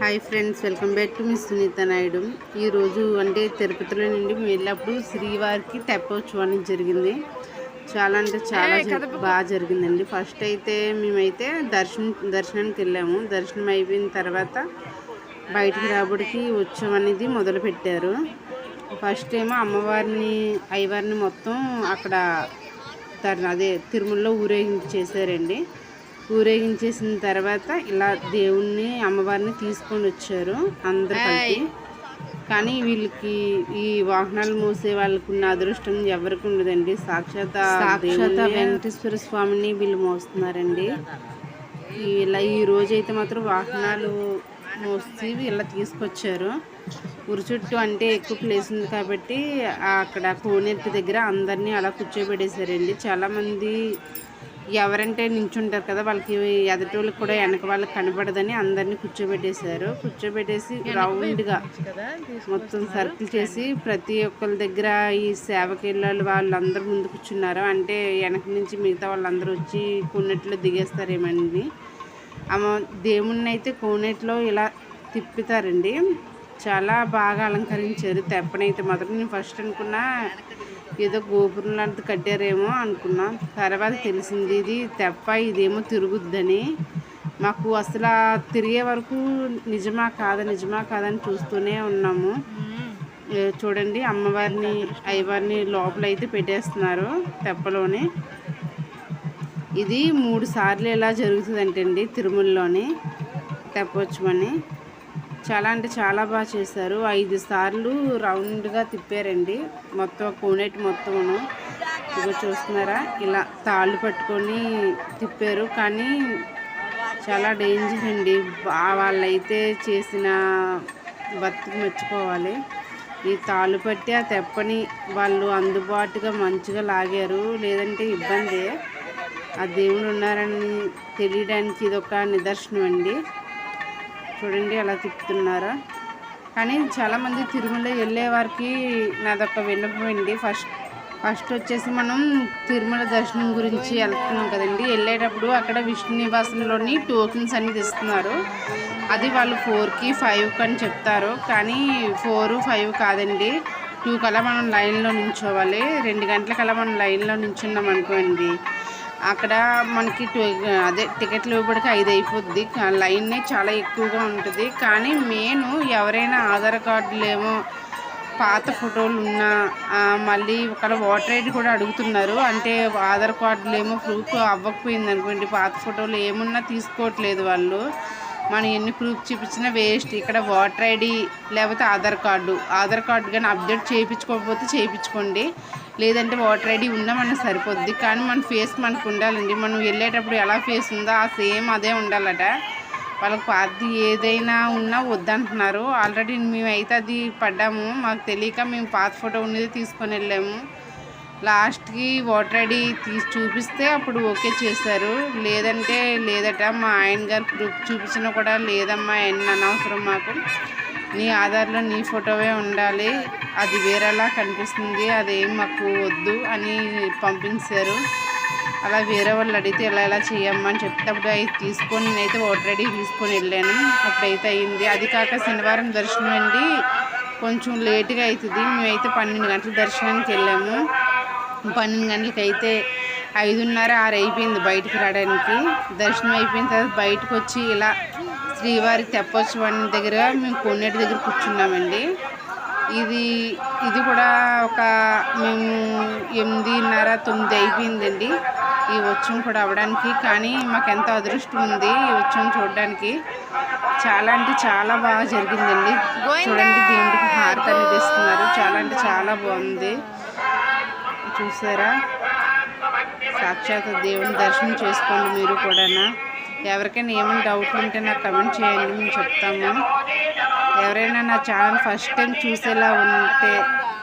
Hi friends welcome back to miss Sunitha Naidu ఈరోజు అంటే తిరుపతిలో నుండి మేము వెళ్ళినప్పుడు శ్రీవారికి తెప్పవచ్చు అని జరిగింది. చాలా అంటే చాలా బాగా జరిగిందండి. ఫస్ట్ అయితే మేమైతే దర్శనం దర్శనానికి వెళ్ళాము. దర్శనం అయిపోయిన తర్వాత బయటికి రాబడికి ఉత్సవం అనేది మొదలు పెట్టారు. ఫస్ట్ ఏమో అమ్మవారిని అయ్యవారిని మొత్తం అక్కడ అదే తిరుమలలో ఊరేగింపు చేశారండి. ఊరేగించేసిన తర్వాత ఇలా దేవుణ్ణి అమ్మవారిని తీసుకొని వచ్చారు అందరు కలిపి. కానీ వీళ్ళకి ఈ వాహనాలు మోసే వాళ్ళకు ఉన్న అదృష్టం ఎవరికి ఉండదండి. సాక్షాత్ సాక్షాత్ వెంకటేశ్వర స్వామిని వీళ్ళు మోస్తున్నారండి. ఇలా ఈ రోజు అయితే మాత్రం వాహనాలు మోసి ఇలా తీసుకొచ్చారు. ఊరు చుట్టూ అంటే ఎక్కువ ప్లేస్ ఉంది కాబట్టి అక్కడ కోనేటి దగ్గర అందరినీ అలా కూర్చోబెట్టేశారండి. చాలామంది ఎవరంటే నించుంటారు కదా వాళ్ళకి ఎదటోళ్ళకి కూడా వెనక వాళ్ళకి కనపడదని అందరినీ కూర్చోబెట్టేశారు. కూర్చోబెట్టేసి రౌండ్గా మొత్తం సర్కిల్ చేసి ప్రతి ఒక్కరి దగ్గర ఈ సేవకి వెళ్ళాలి వాళ్ళందరూ ముందు కూర్చున్నారు. అంటే వెనక నుంచి మిగతా వాళ్ళందరూ వచ్చి కొన్నిట్లో దిగేస్తారేమని అమ్మ దేవుణ్ణి అయితే కోనేటిలో ఇలా తిప్పుతారండి. చాలా బాగా అలంకరించారు. తెప్పనైతే మాత్రం నేను ఫస్ట్ అనుకున్నా ఏదో గోపురం లాంటిది కట్టారేమో అనుకున్నా. తర్వాత తెలిసింది ఇది తెప్ప ఇదేమో తిరుగుద్దని. మాకు అసలు తిరిగే వరకు నిజమా కాదా నిజమా కాదని చూస్తూనే ఉన్నాము. చూడండి అమ్మవారిని అయ్యవారిని లోపల అయితే పెట్టేస్తున్నారు తెప్పలోని. ఇది మూడు సార్లు ఎలా జరుగుతుందంటండి తిరుమలలోని తెప్పవచ్చమని చాలా అంటే చాలా బాగా చేశారు. ఐదు సార్లు రౌండ్గా తిప్పారండి. మొత్తం కోనేటి మొత్తమును. ఇదిగో చూస్తున్నారా? ఇలా తాళ్ళు పట్టుకొని తిప్పారు. కానీ చాలా డేంజర్ అండి. వాళ్ళైతే చేసిన బతుకు మెచ్చుకోవాలి. ఈ తాళ్ళు పట్టి ఆ తెప్పని వాళ్ళు అందుబాటుగా మంచిగా లాగారు. లేదంటే ఇబ్బందే. ఆ దేవుడు ఉన్నారని తెలియడానికి ఇది ఒక నిదర్శనం అండి. చూడండి అలా తిప్పుతున్నారా. కానీ చాలామంది తిరుమల వెళ్ళే వారికి నాదొక విన్నపం అండి. ఫస్ట్ ఫస్ట్ వచ్చేసి మనం తిరుమల దర్శనం గురించి వెళ్తున్నాం కదండి. వెళ్ళేటప్పుడు అక్కడ విష్ణు నివాసంలోని టోకెన్స్ అనేది ఇస్తున్నారు అది వాళ్ళు ఫోర్కి ఫైవ్కి అని చెప్తారు. కానీ ఫోర్ ఫైవ్ కాదండి. టూ కల్లా మనం లైన్లో నించోవాలి. రెండు గంటలకల్లా మనం లైన్లో నించున్నాం అనుకోండి. అక్కడ మనకి అదే టికెట్లు ఇవ్వడానికి ఐదు అయిపోద్ది. లైన్నే చాలా ఎక్కువగా ఉంటుంది. కానీ నేను ఎవరైనా ఆధార్ కార్డులేమో పాత ఫోటోలు ఉన్నా మళ్ళీ ఒకవేళ ఓటర్ ఐడి కూడా అడుగుతున్నారు. అంటే ఆధార్ కార్డులు ఏమో ప్రూఫ్ అవ్వకపోయింది అనుకోండి పాత ఫోటోలు ఏమున్నా తీసుకోవట్లేదు వాళ్ళు. మనం ఎన్ని ప్రూఫ్ చూపించినా వేస్ట్. ఇక్కడ ఓటర్ ఐడి లేకపోతే ఆధార్ కార్డు. ఆధార్ కార్డు కానీ అప్డేట్ చేయించుకోకపోతే చేయించుకోండి. లేదంటే వాటర్ ఐడి ఉన్నా మనకు సరిపోద్ది. కానీ మన ఫేస్ మనకు ఉండాలండి. మనం వెళ్ళేటప్పుడు ఎలా ఫేస్ ఉందో ఆ సేమ్ అదే ఉండాలట. వాళ్ళకి అది ఏదైనా ఉన్నా వద్దంటున్నారు. ఆల్రెడీ మేమైతే అది పడ్డాము. మాకు తెలియక మేము పాత ఫోటో ఉన్నది తీసుకొని వెళ్ళాము. లాస్ట్కి వాటర్ ఐడి తీసి చూపిస్తే అప్పుడు ఓకే చేశారు. లేదంటే లేదట మా ఆయన గారు ప్రూఫ్ చూపించినా కూడా లేదమ్మా ఎన్ని అనవసరం మాకు. నీ ఆధార్లో నీ ఫోటోవే ఉండాలి. అది వేరేలా కనిపిస్తుంది. అదేం మాకు వద్దు అని పంపించారు. అలా వేరే వాళ్ళు అడిగితే ఇలా ఇలా చేయమ్మని అని చెప్తే అప్పుడు అవి తీసుకొని నేనైతే ఓటర్ ఐడి తీసుకొని వెళ్ళాను. అప్పుడైతే అయింది అది కాక శనివారం దర్శనం అండి. కొంచెం లేట్గా అవుతుంది. మేమైతే పన్నెండు గంటల దర్శనానికి వెళ్ళాము. పన్నెండు గంటలకి అయితే ఐదున్నర ఆరు అయిపోయింది బయటికి రావడానికి. దర్శనం అయిపోయిన తర్వాత బయటకు వచ్చి ఇలా శ్రీవారి తెప్పోత్సవం దగ్గర మేము కొన్నేటి దగ్గర కూర్చున్నామండి. ఇది ఇది కూడా ఒక మేము ఎనిమిదిన్నర తొమ్మిది అయిపోయిందండి. ఈ ఉత్సవం కూడా అవ్వడానికి. కానీ మాకు ఎంత అదృష్టం ఉంది ఈ ఉత్సవం చూడడానికి. చాలా అంటే చాలా బాగా జరిగిందండి. చూడండి దేవుడికి హారతి అనేది ఇస్తున్నారు చాలా అంటే చాలా బాగుంది. చూసారా? సాక్షాత్ దేవుని దర్శనం చేసుకోండి మీరు కూడానా. ఎవరికైనా ఏమైనా డౌట్లు ఉంటే నాకు కమెంట్ చేయండి మేము చెప్తాము. ఎవరైనా నా ఛానల్ ఫస్ట్ టైం చూసేలా ఉంటే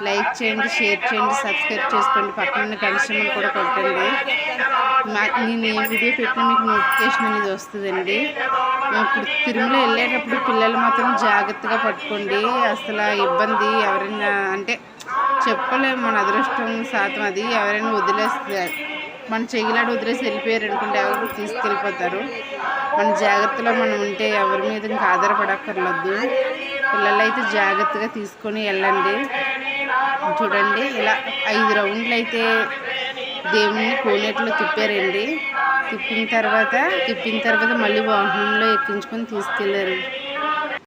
లైక్ చేయండి షేర్ చేయండి సబ్స్క్రైబ్ చేసుకోండి. పక్కన గంట కూడా కొట్టండి. మా నేను ఏ వీడియో పెట్టినా మీకు నోటిఫికేషన్ అనేది వస్తుందండి. ఇప్పుడు తిరుమల వెళ్ళేటప్పుడు పిల్లలు మాత్రం జాగ్రత్తగా పట్టుకోండి. అసలు ఇబ్బంది ఎవరైనా అంటే చెప్పలేము మన అదృష్టం శాతం అది. ఎవరైనా వదిలేస్తారు మన చెయ్యిలాడు వదిలేసి వెళ్ళిపోయారు అనుకుంటే ఎవరు తీసుకెళ్ళిపోతారు? మన జాగ్రత్తలో మనం ఉంటే ఎవరి మీద ఇంకా ఆధారపడక్కర్లేదు. పిల్లలు అయితే జాగ్రత్తగా తీసుకొని వెళ్ళండి. చూడండి ఇలా ఐదు రౌండ్లు అయితే దేవుణ్ణి కోనేట్లో తిప్పారండి. తిప్పిన తర్వాత తిప్పిన తర్వాత మళ్ళీ వాహనంలో ఎక్కించుకొని తీసుకెళ్ళారు.